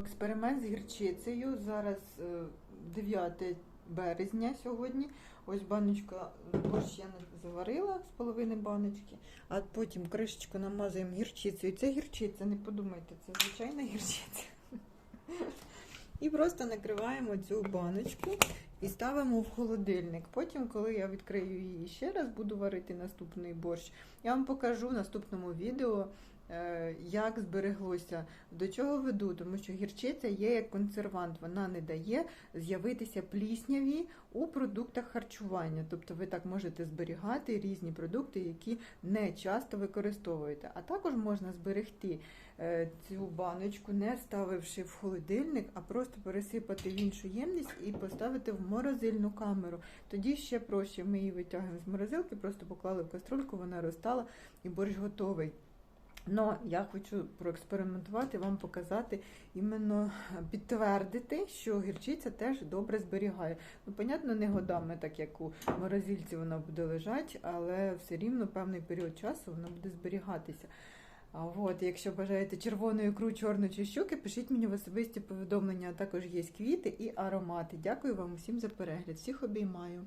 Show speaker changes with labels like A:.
A: Експеримент з гірчицею. Зараз е, 9 березня сьогодні. Ось баночка борщ я заварила з половини баночки, а потім кришечку намазуємо гірчицею. Це гірчиця, не подумайте, це звичайна гірчиця. І просто накриваємо цю баночку і ставимо в холодильник. Потім, коли я відкрию її ще раз, буду варити наступний борщ, я вам покажу в наступному відео, е, як збереглося, до чого веду, тому що гірчиця є як консервант, вона не дає з'явитися плісняві у продуктах харчування. Тобто ви так можете зберігати різні продукти, які не часто використовуєте. А також можна зберегти е, цю баночку, не ставивши в холодильник, а просто пересипати в іншу ємність і поставити в морозильну камеру. Тоді ще проще. Ми її витягуємо з морозилки, просто поклали в каструльку, вона розтала і борщ готовий. Но я хочу проекспериментувати, вам показати, іменно підтвердити, що гірчиця теж добре зберігає. Ну, понятно, не годами, так як у морозильці вона буде лежати, але все рівно певний період часу вона буде зберігатися. А от, якщо бажаєте червону ікру, чорну чи щуки, пишіть мені в особисті повідомлення, а також є квіти і аромати. Дякую вам усім за перегляд. Всіх обіймаю.